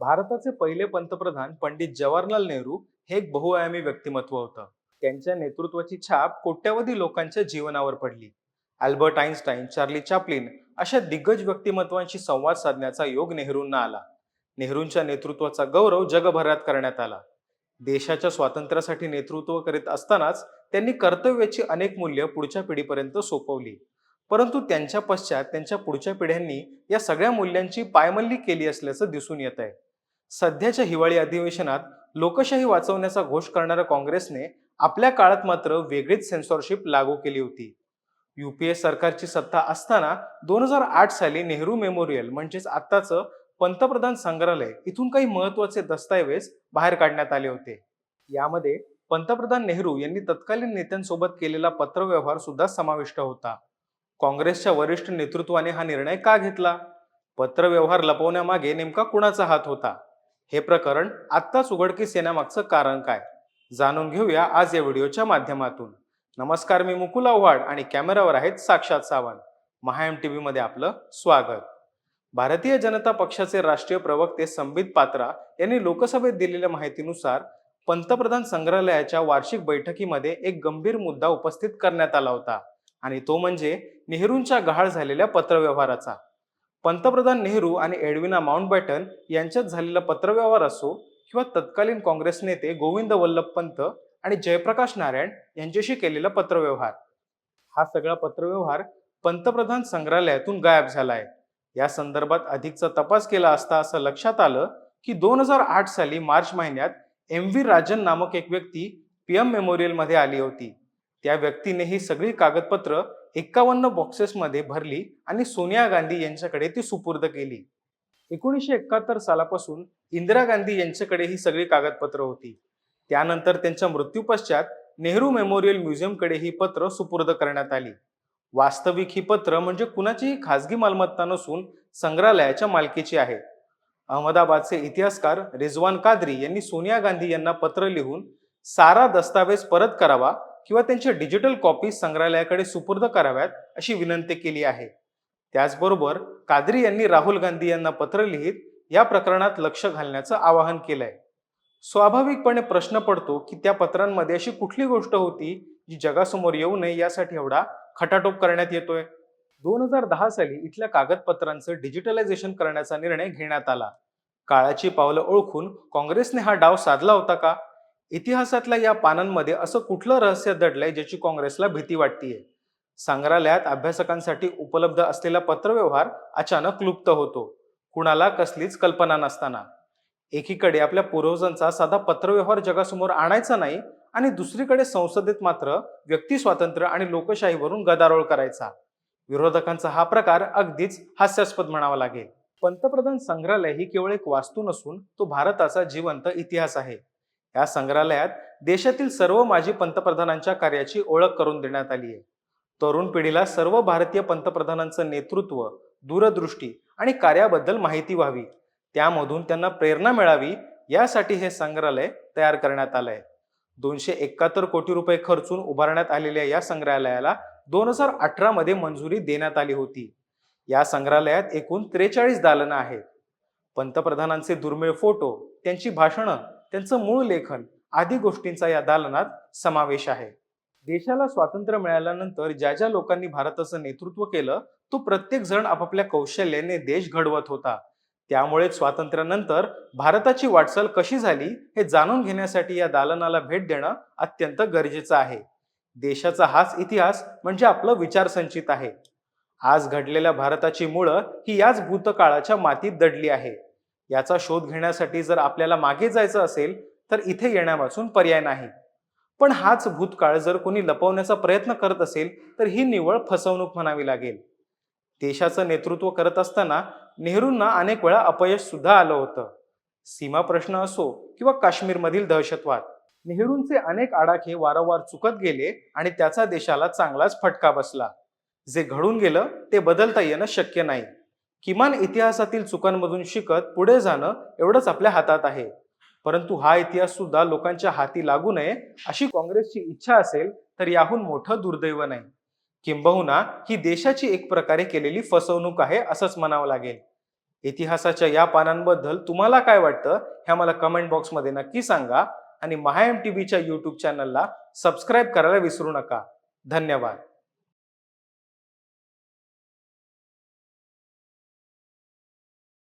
भारताचे पहिले पंतप्रधान पंडित जवाहरलाल नेहरू हे एक बहुआयामी व्यक्तिमत्व होतं. त्यांच्या नेतृत्वाची छाप कोट्यावधी लोकांच्या जीवनावर पडली. अल्बर्ट आईन्स्टाईन चार्ली चॅपलिन अशा दिग्गज व्यक्तिमत्वांशी संवाद साधण्याचा योग नेहरूंना आला. नेहरूंच्या नेतृत्वाचा गौरव जगभरात करण्यात आला. देशाच्या स्वातंत्र्यासाठी नेतृत्व करीत असतानाच त्यांनी कर्तव्याची अनेक मूल्य पुढच्या पिढीपर्यंत सोपवली. परंतु त्यांच्या पश्चात त्यांच्या पुढच्या पिढ्यांनी या सगळ्या मूल्यांची पायमल्ली केली असल्याचं दिसून येत आहे सध्याच्या हिवाळी अधिवेशनात लोकशाही वाचवण्याचा घोष करणाऱ्या काँग्रेसने आपल्या काळात मात्र वेगळीच सेन्सॉरशिप लागू केली होती. युपीए सरकारची सत्ता असताना दोन हजार आठ साली नेहरू मेमोरियल म्हणजेच आत्ताचं पंतप्रधान संग्रहालय इथून काही महत्त्वाचे दस्तऐवज बाहेर काढण्यात आले होते. यामध्ये पंतप्रधान नेहरू यांनी तत्कालीन नेत्यांसोबत केलेला पत्रव्यवहार सुद्धा समाविष्ट होता. काँग्रेसच्या वरिष्ठ नेतृत्वाने हा निर्णय का घेतला? पत्रव्यवहार लपवण्यामागे नेमका कुणाचा हात होता? हे प्रकरण आत्ताच उघडकीस येण्यामागचं कारण काय? जाणून घेऊया आज या व्हिडिओच्या माध्यमातून. नमस्कार मी मुकुल आव्हाड आणि कॅमेरावर आहेत साक्षात सावंत. महाएम टीव्ही मध्ये आपलं स्वागत. भारतीय जनता पक्षाचे राष्ट्रीय प्रवक्ते संबित पात्रा यांनी लोकसभेत दिलेल्या माहितीनुसार पंतप्रधान संग्रहालयाच्या वार्षिक बैठकीमध्ये एक गंभीर मुद्दा उपस्थित करण्यात आला होता आणि तो म्हणजे नेहरूंच्या गहाळ झालेल्या पत्रव्यवहाराचा. पंतप्रधान नेहरू आणि एडविना माउंटबॅटन यांच्यात झालेला पत्रव्यवहार असो किंवा तत्कालीन काँग्रेस नेते गोविंद वल्लभ पंत आणि जयप्रकाश नारायण यांच्याशी केलेला पत्रव्यवहार. हा सगळा पत्रव्यवहार पंतप्रधान संग्रहालयातून गायब झाला आहे या संदर्भात अधिकचा तपास केला असता असं लक्षात आलं की दोन हजार आठ साली मार्च महिन्यात एम व्ही राजन नामक एक व्यक्ती पीएम मेमोरियलमध्ये आली होती. त्या व्यक्तीने ही सगळी कागदपत्र एक्कावन्न बॉक्सेसमध्ये भरली आणि सोनिया गांधी यांच्याकडे ती सुपूर्द केली. एकोणीसशे एकाहत्तर सालापासून इंदिरा गांधी यांच्याकडे ही सगळी कागदपत्र होती. त्यानंतर त्यांच्या मृत्यूपश्चात नेहरू मेमोरियल म्युझियमकडे ही पत्र सुपूर्द करण्यात आली. वास्तविक ही पत्र म्हणजे कुणाचीही खासगी मालमत्ता नसून संग्रहालयाच्या मालकीची आहे. अहमदाबादचे इतिहासकार रिजवान कादरी यांनी सोनिया गांधी यांना पत्र लिहून सारा दस्तावेज परत करावा किंवा त्यांच्या डिजिटल कॉपी संग्रहालयाकडे सुपूर्द कराव्यात अशी विनंती केली आहे. त्याचबरोबर कादरी यांनी राहुल गांधी यांना पत्र लिहित या प्रकरणात लक्ष घालण्याचं आवाहन केलंय. स्वाभाविकपणे प्रश्न पडतो की त्या पत्रांमध्ये अशी कुठली गोष्ट होती जी जगासमोर येऊ नये यासाठी एवढा खटाटोप करण्यात येतोय? दोन हजार दहा साली इथल्या कागदपत्रांचं डिजिटलायझेशन करण्याचा निर्णय घेण्यात आला. काळाची पावलं ओळखून काँग्रेसने हा डाव साधला होता का? इतिहासातल्या या पानांमध्ये असं कुठलं रहस्य दडलंय ज्याची काँग्रेसला भीती वाटतीये? संग्रहालयात अभ्यासकांसाठी उपलब्ध असलेला पत्रव्यवहार अचानक लुप्त होतो. कुणाला कसलीच कल्पना नसताना. एकीकडे आपल्या पूर्वजांचा साधा पत्रव्यवहार जगासमोर आणायचा नाही आणि दुसरीकडे संसदेत मात्र व्यक्ती स्वातंत्र्य आणि लोकशाहीवरून गदारोळ करायचा. विरोधकांचा हा प्रकार अगदीच हास्यास्पद म्हणावा लागेल. पंतप्रधान संग्रहालय ही केवळ एक वास्तू नसून तो भारताचा जिवंत इतिहास आहे. या संग्रहालयात देशातील सर्व माजी पंतप्रधानांच्या कार्याची ओळख करून देण्यात आली आहे. तरुण पिढीला सर्व भारतीय पंतप्रधानांचं नेतृत्व दूरदृष्टी आणि कार्याबद्दल माहिती व्हावी. त्यामधून त्यांना प्रेरणा मिळावी यासाठी हे संग्रहालय तयार करण्यात आलं आहे दोनशे एकाहत्तर कोटी रुपये खर्चून उभारण्यात आलेल्या या संग्रहालयाला दोन हजार अठरा मध्ये मंजुरी देण्यात आली होती. या संग्रहालयात एकूण त्रेचाळीस दालनं आहेत. पंतप्रधानांचे दुर्मिळ फोटो त्यांची भाषणं त्यांचं मूळ लेखन आदी गोष्टींचा या दालनात समावेश आहे. देशाला स्वातंत्र्य मिळाल्यानंतर ज्या ज्या लोकांनी भारताचं नेतृत्व केलं तो प्रत्येक जण आपापल्या कौशल्याने देश घडवत होता. त्यामुळे स्वातंत्र्यानंतर भारताची वाटचाल कशी झाली हे जाणून घेण्यासाठी या दालनाला भेट देणं अत्यंत गरजेचं आहे. देशाचा हाच इतिहास म्हणजे आपलं विचार संचित आहे. आज घडलेल्या भारताची मुळं ही याच भूतकाळाच्या मातीत दडली आहे. याचा शोध घेण्यासाठी जर आपल्याला मागे जायचं असेल तर इथे येण्यापासून पर्याय नाही. पण हाच भूतकाळ जर कोणी लपवण्याचा प्रयत्न करत असेल तर ही निवळ फसवणूक म्हणावी लागेल. देशाचं नेतृत्व करत असताना नेहरूंना अनेक वेळा अपयश सुद्धा आलं होतं. सीमा प्रश्न असो किंवा काश्मीरमधील दहशतवाद नेहरूंचे अनेक आडाखे वारंवार चुकत गेले आणि त्याचा देशाला चांगलाच फटका बसला. जे घडून गेलं ते बदलता येणं शक्य नाही. किमान इतिहासातील चुकांमधून शिकत पुढे जाणं एवढंच आपल्या हातात आहे. परंतु हा इतिहास सुद्धा लोकांच्या हाती लागू नये अशी काँग्रेसची इच्छा असेल तर याहून मोठं दुर्दैव नाही. किंबहुना ही देशाची एक प्रकारे केलेली फसवणूक आहे असंच म्हणावं लागेल. इतिहासाच्या या पानांबद्दल तुम्हाला काय वाटतं हे मला कमेंट बॉक्समध्ये नक्की सांगा आणि महाएम टीव्हीच्या टी व्हीच्या यूट्यूब चॅनलला सबस्क्राईब करायला विसरू नका. धन्यवाद.